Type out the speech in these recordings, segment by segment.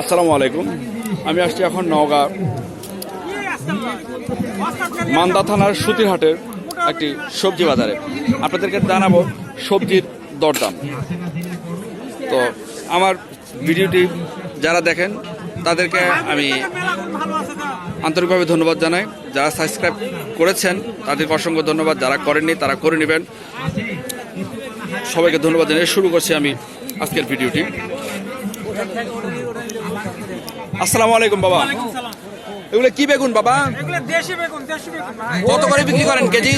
আসসালামু আলাইকুম। আমি আসছি এখন নওগাঁ, মান্দা থানার সুতিরহাটের একটি সবজি বাজারে। আপনাদেরকে জানাব সবজির দরদাম। তো আমার ভিডিওটি যারা দেখেন, তাদেরকে আমি আন্তরিকভাবে ধন্যবাদ জানাই। যারা সাবস্ক্রাইব করেছেন, তাদেরকে অসংখ্য ধন্যবাদ। যারা করেননি, তারা করে নেবেন। সবাইকে ধন্যবাদ জানিয়ে শুরু করছি আমি আজকের ভিডিওটি। আসসালামু আলাইকুম বাবা। এগুলো কি বেগুন বাবা? কত করে বিক্রি করেন কেজি?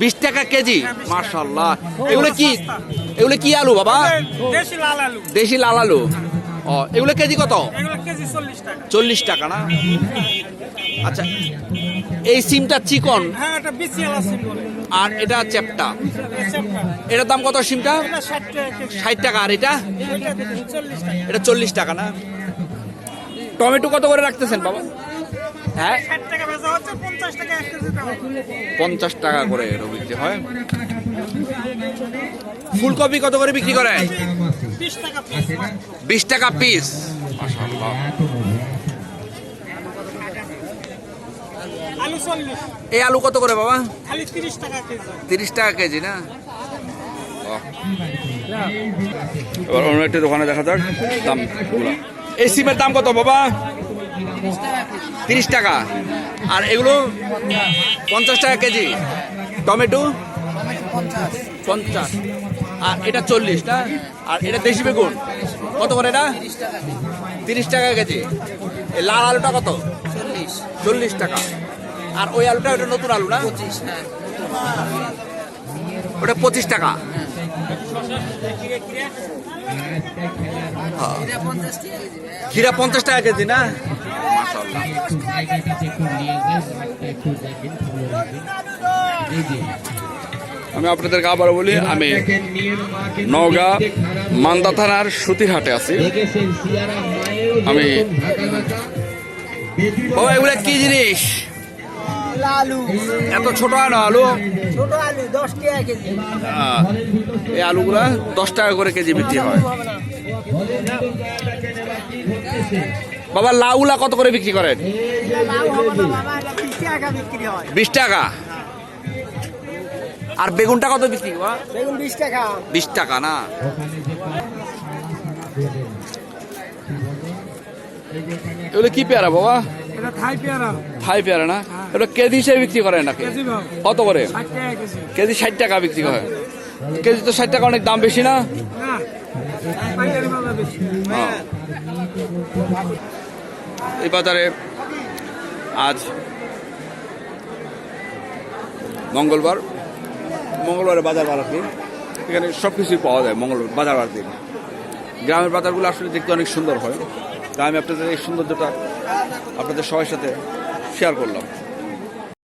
বিশ টাকা। কেজি? মার্শাল্লাহ এগুলো কি? এগুলো কি আলু বাবা? দেশি লাল আলু। ও এগুলো কেজি কত? চল্লিশ টাকা। না? আচ্ছা এই সিমটা চিকন? হ্যাঁ আর এটা চ্যাপটা? এটার দাম কত সিমটা? ষাট টাকা আর এটা? এটা চল্লিশ টাকা না? টমেটো কত করে রাখতেছেন, বাবা? হ্যাঁ? পঞ্চাশ টাকা করে বিক্রি হয়। ফুলকপি কত করে বিক্রি করেন বিশ টাকা পিস। এই আলু কত করে, বাবা? তিরিশ টাকা কেজি না? এবার অন্য একটি দোকানে দেখা যাক দাম এই সিমের দাম কত বাবা? তিরিশ টাকা। আর এগুলো পঞ্চাশ টাকা কেজি। টমেটো? পঞ্চাশ। আর এটা চল্লিশ না? আর এটা দেশি বেগুন। কত করে এটা? তিরিশ টাকা কেজি। এই লাল আলুটা কত? চল্লিশ টাকা। আর ওই আলুটা ওটা নতুন আলু না? ওটা পঁচিশ টাকা। হ্যাঁ। খিরা পঞ্চাশ টাকা কেজি না? আমি আপনাদেরকে আবার বলি আমি নওগাঁ মান্দা থানার সুতিরহাটে আছি। আমি বাবা এগুলো কি জিনিস? এত ছোট আলু। ছোট আলু। এই আলুগুলা দশ টাকা করে কেজি বিক্রি হয়। বাবা লাউলা কত করে বিক্রি করেন? বিশ টাকা। আর বেগুনটা কত বিক্রি বেগুন বিশ টাকা। বিশ টাকা না? এগুলো কি পেয়ারা বাবা? থাই পেয়ারা। থাই পেয়ারা না? এটা কেজি হিসেবে বিক্রি করে নাকি? কত করে? কেজি। ষাট টাকা বিক্রি হয়। কেজি তো ষাট টাকা অনেক দাম বেশি না। এই বাজারে আজ মঙ্গলবার। মঙ্গলবারে বাজার বার দিন এখানে সব কিছুই পাওয়া যায় মঙ্গল বাজার বার দিন। গ্রামের বাজারগুলো আসলে দেখতে অনেক সুন্দর হয়। তাই আমি আপনাদের এই সৌন্দর্যটা আপনাদের সবার সাথে শেয়ার করলাম।